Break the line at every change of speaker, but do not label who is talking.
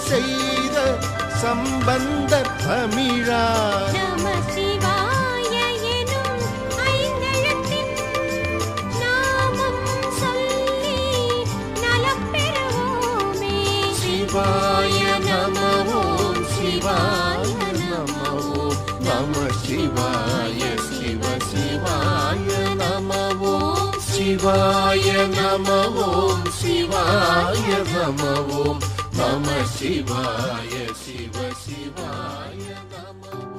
செய்த சம்பந்த தமிழார்
நம சிவாய
நம சிவாய நம நம சிவாய சிவ சிவாய நம சிவாய நம சிவாய நம. ஓம் நம சிவாய சிவ சிவாய நம ஓம்